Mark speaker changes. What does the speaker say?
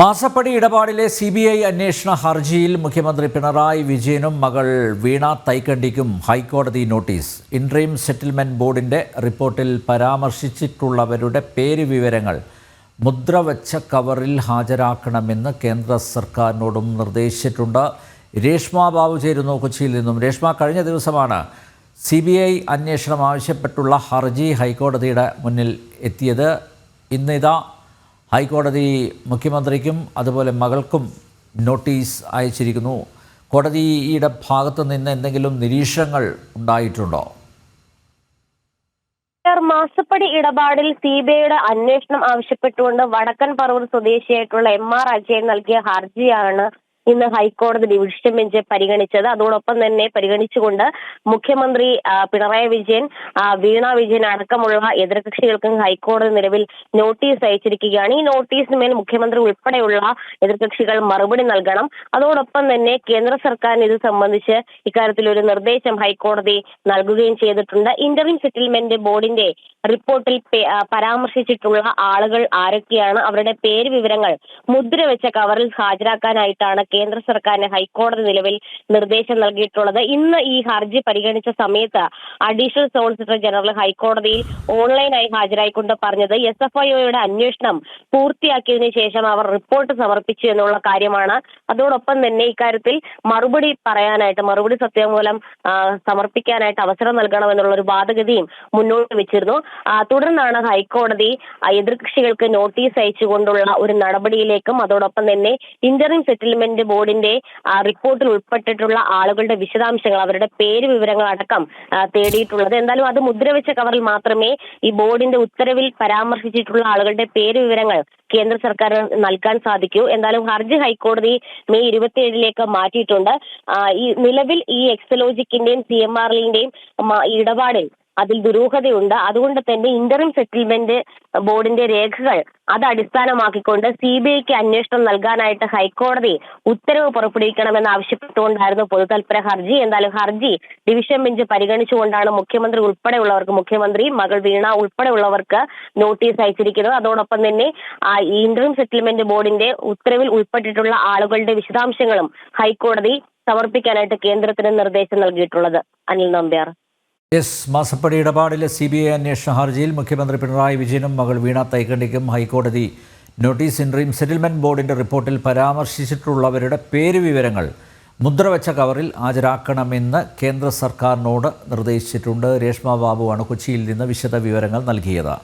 Speaker 1: മാസപ്പടി ഇടപാടിലെ C B I അന്വേഷണ ഹർജിയിൽ മുഖ്യമന്ത്രി പിണറായി വിജയനും മകൾ വീണ തൈക്കണ്ടിക്കും ഹൈക്കോടതി നോട്ടീസ്. ഇൻട്രീം സെറ്റിൽമെന്റ് ബോർഡിന്റെ റിപ്പോർട്ടിൽ പരാമർശിച്ചിട്ടുള്ളവരുടെ പേര് വിവരങ്ങൾ മുദ്ര മുദ്രവച്ച കവറിൽ ഹാജരാക്കണമെന്ന് കേന്ദ്ര സർക്കാരിനോടും നിർദ്ദേശിച്ചിട്ടുണ്ട്. രേഷ്മ ബാബു ചേരുന്നു കൊച്ചിയിൽ നിന്നും. രേഷ്മ കഴിഞ്ഞ ദിവസമാണ് സി ബി ഐ അന്വേഷണം ആവശ്യപ്പെട്ടുള്ള ഹർജി ഹൈക്കോടതിയുടെ മുന്നിൽ എത്തിയത്. ഇന്നിതാ ഹൈക്കോടതി മുഖ്യമന്ത്രിക്കും അതുപോലെ മകൾക്കും നോട്ടീസ് അയച്ചിരിക്കുന്നു. കോടതിയുടെ ഭാഗത്തു നിന്ന് എന്തെങ്കിലും നിരീക്ഷണങ്ങൾ ഉണ്ടായിട്ടുണ്ടോ?
Speaker 2: മാസപ്പടി ഇടപാടിൽ സി ബി ഐയുടെ അന്വേഷണം ആവശ്യപ്പെട്ടുകൊണ്ട് വടക്കൻ പറവൂർ സ്വദേശിയായിട്ടുള്ള എം ആർ അജയൻ നൽകിയ ഹർജിയാണ് ഇന്ന് ഹൈക്കോടതി ഡിവിഷൻ ബെഞ്ച് പരിഗണിച്ചത്. അതോടൊപ്പം തന്നെ പരിഗണിച്ചുകൊണ്ട് മുഖ്യമന്ത്രി പിണറായി വിജയൻ വീണ വിജയൻ അടക്കമുള്ള എതിർകക്ഷികൾക്കും ഹൈക്കോടതി നിലവിൽ നോട്ടീസ് അയച്ചിരിക്കുകയാണ്. ഈ നോട്ടീസിന്മേൽ മുഖ്യമന്ത്രി ഉൾപ്പെടെയുള്ള എതിർകക്ഷികൾ മറുപടി നൽകണം. അതോടൊപ്പം തന്നെ കേന്ദ്ര സർക്കാരിന് ഇത് സംബന്ധിച്ച് ഇക്കാര്യത്തിൽ ഒരു നിർദ്ദേശം ഹൈക്കോടതി നൽകുകയും ചെയ്തിട്ടുണ്ട്. ഇന്റർവ്യൂ സെറ്റിൽമെന്റ് ബോർഡിന്റെ റിപ്പോർട്ടിൽ പരാമർശിച്ചിട്ടുള്ള ആളുകൾ ആരൊക്കെയാണ്? അവരുടെ പേര് വിവരങ്ങൾ മുദ്ര വെച്ച കവറിൽ ഹാജരാക്കാനായിട്ടാണ് കേന്ദ്ര സർക്കാരിന് ഹൈക്കോടതി നിലവിൽ നിർദ്ദേശം നൽകിയിട്ടുള്ളത്. ഇന്ന് ഈ ഹർജി പരിഗണിച്ച സമയത്ത് അഡീഷണൽ സോളിസിറ്റർ ജനറൽ ഹൈക്കോടതിയിൽ ഓൺലൈനായി ഹാജരായിക്കൊണ്ട് പറഞ്ഞത് എസ് എഫ് ഐഒയുടെ അന്വേഷണം പൂർത്തിയാക്കിയതിനു ശേഷം അവർ റിപ്പോർട്ട് സമർപ്പിച്ചു എന്നുള്ള കാര്യമാണ്. അതോടൊപ്പം തന്നെ ഇക്കാര്യത്തിൽ മറുപടി പറയാനായിട്ട് മറുപടി സത്യവാങ്മൂലം സമർപ്പിക്കാനായിട്ട് അവസരം നൽകണമെന്നുള്ള ഒരു വാദഗതിയും മുന്നോട്ട് വെച്ചിരുന്നു. തുടർന്നാണ് ഹൈക്കോടതി എതിർകക്ഷികൾക്ക് നോട്ടീസ് അയച്ചുകൊണ്ടുള്ള ഒരു നടപടിയിലേക്കും അതോടൊപ്പം തന്നെ ഇന്റർവ്യൂ സെറ്റിൽമെന്റ് ബോർഡിന്റെ റിപ്പോർട്ടിൽ ഉൾപ്പെട്ടിട്ടുള്ള ആളുകളുടെ വിശദാംശങ്ങൾ അവരുടെ പേര് വിവരങ്ങൾ അടക്കം തേടിയിട്ടുള്ളത്. എന്തായാലും അത് മുദ്രവെച്ച കവറിൽ മാത്രമേ ഈ ബോർഡിന്റെ ഉത്തരവിൽ പരാമർശിച്ചിട്ടുള്ള ആളുകളുടെ പേര് വിവരങ്ങൾ കേന്ദ്ര സർക്കാർ നൽകാൻ സാധിക്കൂ. എന്തായാലും ഹർജി ഹൈക്കോടതി മെയ് ഇരുപത്തിയേഴിലേക്ക് മാറ്റിയിട്ടുണ്ട്. ഈ നിലവിൽ ഈ എക്സലോജിക്കിന്റെയും സി എം ആർ എല്ലിന്റെയും ഇടപാടിൽ അതിൽ ദുരൂഹതയുണ്ട്. അതുകൊണ്ട് തന്നെ ഇന്ററിം സെറ്റിൽമെന്റ് ബോർഡിന്റെ രേഖകൾ അത് അടിസ്ഥാനമാക്കിക്കൊണ്ട് സി ബി ഐക്ക് അന്വേഷണം നൽകാനായിട്ട് ഹൈക്കോടതി ഉത്തരവ് പുറപ്പെടുവിക്കണമെന്ന് ആവശ്യപ്പെട്ടുകൊണ്ടായിരുന്നു പൊതുതൽപര ഹർജി. എന്തായാലും ഹർജി ഡിവിഷൻ ബെഞ്ച് പരിഗണിച്ചുകൊണ്ടാണ് മുഖ്യമന്ത്രി ഉൾപ്പെടെയുള്ളവർക്ക് മുഖ്യമന്ത്രി മകൾ വീണ ഉൾപ്പെടെയുള്ളവർക്ക് നോട്ടീസ് അയച്ചിരിക്കുന്നത്. അതോടൊപ്പം തന്നെ ഇന്റർം സെറ്റിൽമെന്റ് ബോർഡിന്റെ ഉത്തരവിൽ ഉൾപ്പെട്ടിട്ടുള്ള ആളുകളുടെ വിശദാംശങ്ങളും ഹൈക്കോടതി സമർപ്പിക്കാനായിട്ട് കേന്ദ്രത്തിന് നിർദ്ദേശം നൽകിയിട്ടുള്ളത്. അനിൽ നമ്പ്യാർ.
Speaker 1: എസ് മാസപ്പടി ഇടപാടിലെ സി ബി ഐ അന്വേഷണ ഹർജിയിൽ മുഖ്യമന്ത്രി പിണറായി വിജയനും മകൾ വീണ തൈക്കണ്ടിക്കും ഹൈക്കോടതി നോട്ടീസ് ഇൻട്രീം സെറ്റിൽമെന്റ് ബോർഡിന്റെ റിപ്പോർട്ടിൽ പരാമർശിച്ചിട്ടുള്ളവരുടെ പേര് വിവരങ്ങൾ മുദ്രവെച്ച കവറിൽ ഹാജരാക്കണമെന്ന് കേന്ദ്ര സർക്കാരിനോട് നിർദ്ദേശിച്ചിട്ടുണ്ട്. രേഷ്മ ബാബുവാണ് കൊച്ചിയിൽ നിന്ന് വിശദ വിവരങ്ങൾ നൽകിയത്.